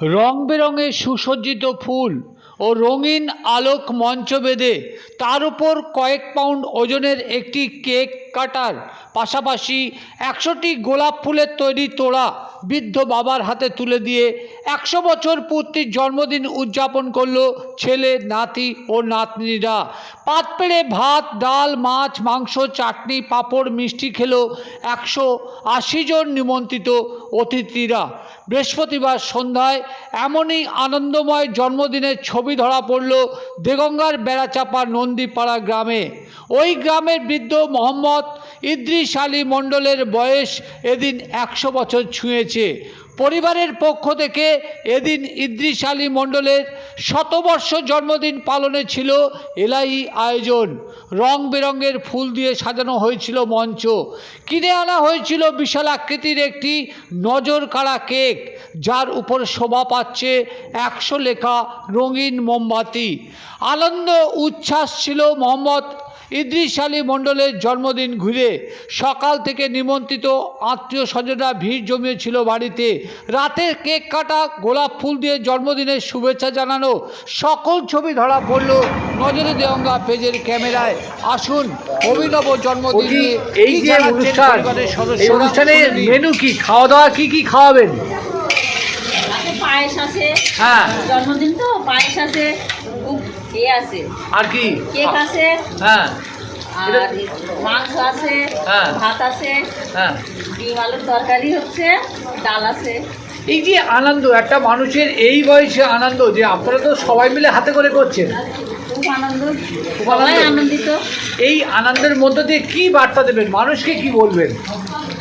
রং বেরঙের সুসজ্জিত ফুল ও রঙিন আলোক মঞ্চ বেঁধে তার উপর কয়েক পাউন্ড ওজনের একটি কেক কাটার পাশাপাশি একশোটি গোলাপ ফুলের তৈরি তোড়া বৃদ্ধ বাবার হাতে তুলে দিয়ে একশো বছর পূর্তির জন্মদিন উদযাপন করল ছেলে, নাতি ও নাতনিরা। পাত পেড়ে ভাত, ডাল, মাছ, মাংস, চাটনি, পাঁপড়, মিষ্টি খেলো একশো আশি জন নিমন্ত্রিত অতিথিরা। বৃহস্পতিবার সন্ধ্যায় এমনই আনন্দময় জন্মদিনের ছবি ধরা পড়ল দেগঙ্গার বেড়াচাপা নন্দীপাড়া গ্রামে। ওই গ্রামের বৃদ্ধ মোহাম্মদ ইদ্রিস আলী মণ্ডলের বয়স এদিন একশো বছর ছুঁয়েছে। পরিবারের পক্ষ থেকে এদিন ইদ্রিস আলী মণ্ডলের শতবর্ষ জন্মদিন পালনে ছিল এলাই আয়োজন। রং বেরঙের ফুল দিয়ে সাজানো হয়েছিল মঞ্চ। কিনে আনা হয়েছিল বিশাল আকৃতির একটি নজর কাড়া কেক, যার উপর শোভা পাচ্ছে একশো লেখা রঙিন মোমবাতি। আনন্দ, উচ্ছ্বাস ছিল মোহাম্মদ ইদ্রিস আলী মণ্ডলের জন্মদিন ঘুরে সকাল থেকে নিমন্ত্রিত আত্মীয় স্বজনরা ভিড় জমিয়েছিল বাড়িতে। রাতে কেক কাটা গোলাপ ফুল দিয়ে জন্মদিনের শুভেচ্ছা জানানো সকল ছবি ধরা পড়ল নজরে দেওয়া পেজের ক্যামেরায়। আসুন অভিনব জন্মদিন এই যে অনুষ্ঠান পরিবারের এই অনুষ্ঠানে মেনু কি? খাওয়া দাওয়া কি কি খাওয়াবেন? পায়েস আছে। হ্যাঁ। জন্মদিন তো পায়েস আছে এ আছে? আর কি? কেক আছে? হ্যাঁ। আর মাংস আছে হ্যাঁ। ভাত আছে হ্যাঁ। ডিম আলুর তরকারি হচ্ছে ডাল আছে। এই যে আনন্দ একটা মানুষের এই বয়সে আনন্দ যে আপনারা তো সবাই মিলে হাতে করে করছেন। খুব আনন্দ। সবাই আনন্দিত। এই আনন্দের মধ্য দিয়ে কি বার্তা দেবেন? মানুষকে কি বলবেন?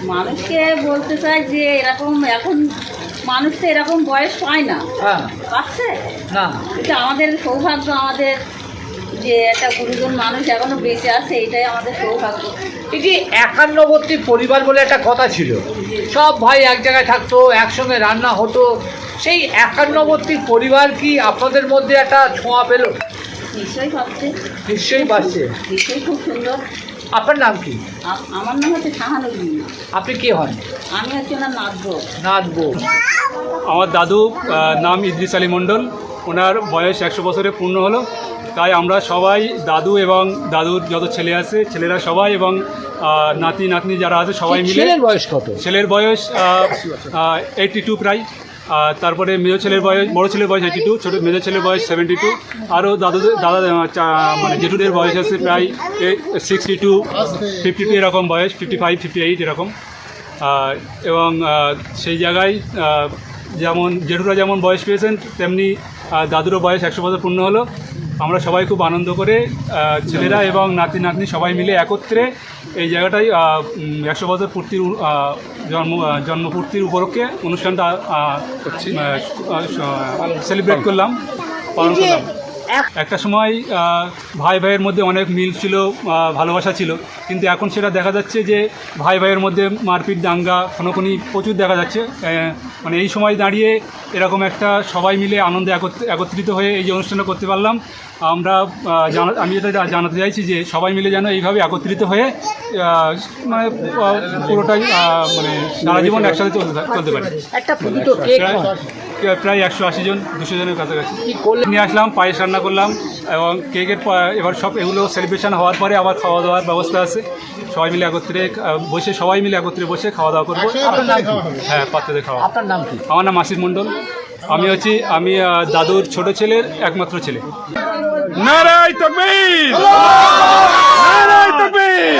মানুষকে বলতে চাই যে এরকম এখন মানুষ তো এরকম বয়স পায় না। হ্যাঁ। পাচ্ছে? না। এটা আমাদের সৌভাগ্য আমাদের যে একটা গুরুজন মানুষ এখনও বেঁচে আছে এটাই আমাদের সৌভাগ্য। এই যে একান্নবর্তী পরিবার বলে একটা কথা ছিল সব ভাই এক জায়গায় থাকতো একসঙ্গে রান্না হতো সেই একান্নবর্তী পরিবার কি আপনাদের মধ্যে একটা ছোঁয়া পেল? নিশ্চয়ই ভাবছে নিশ্চয়ই পাচ্ছে। নিশ্চয়ই খুব সুন্দর। আপনার নাম কি? আমার নাম হচ্ছে আপনি কে হন? আমি হচ্ছে ওনার নাচব নাচবো আমার দাদু নাম ইদ্রিস আলী মণ্ডল। ওনার বয়স একশো বছরে পূর্ণ হলো। তাই আমরা সবাই দাদু এবং দাদুর যত ছেলে আছে ছেলেরা সবাই এবং নাতি নাতনি যারা আছে সবাই মিলে ছেলের বয়স কত? ছেলের বয়স এইটটি টু প্রায়। আর তারপরে মেজো ছেলের বয়স, বড়ো ছেলের বয়স এইটি টু ছোটো মেজো ছেলের বয়স সেভেন্টি টু আরও দাদুদের দাদা মানে জেঠুদের বয়স আছে প্রায় সিক্সটি টু ফিফটি টু এরকম বয়স ফিফটি ফাইভ ফিফটি এইট এরকম এবং সেই জায়গায় যেমন, জেঠুরা যেমন বয়স পেয়েছেন, তেমনি দাদুরও বয়স একশো বছর পূর্ণ হলো। আমরা সবাই খুব আনন্দ করে ছেলেরা এবং নাতি নাতনি সবাই মিলে একত্রে এই জায়গাটাই একশো বছর পূর্তির জন্ম জন্মপূর্তির উপলক্ষে অনুষ্ঠানটা সেলিব্রেট করলাম পালন করলাম। একটা সময় ভাই ভাইয়ের মধ্যে অনেক মিল ছিল ভালোবাসা ছিল। কিন্তু এখন সেটা দেখা যাচ্ছে যে ভাই ভাইয়ের মধ্যে মারপিট দাঙ্গা খনোখনি প্রচুর দেখা যাচ্ছে। মানে এই সময় দাঁড়িয়ে এরকম একটা সবাই মিলে আনন্দে একত্র- একত্রিত হয়ে এই যে অনুষ্ঠানটা করতে পারলাম। আমরা জানা আমি যেটা জানাতে চাইছি যে সবাই মিলে যেন এইভাবে একত্রিত হয়ে মানে পুরোটাই মানে সারা জীবন একসাথে চলতে চলতে পারি। একটা প্রায় একশো আশি জন দুশো জনের কাছাকাছি। নিয়ে আসলাম পায়েস রান্না করলাম এবং কেকের এবার সব এগুলো সেলিব্রেশন হওয়ার পরে আবার খাওয়া দাওয়ার ব্যবস্থা আছে। সবাই মিলে একত্রে বসে সবাই মিলে একত্রে বসে খাওয়া দাওয়া করব হ্যাঁ পাত্রদের খাওয়া। আপনার নাম কি? আমার নাম আশিস মণ্ডল। আমি হচ্ছি আমি দাদুর ছোট ছেলের একমাত্র ছেলে। নারায় তকবীর! নারায় তকবীর!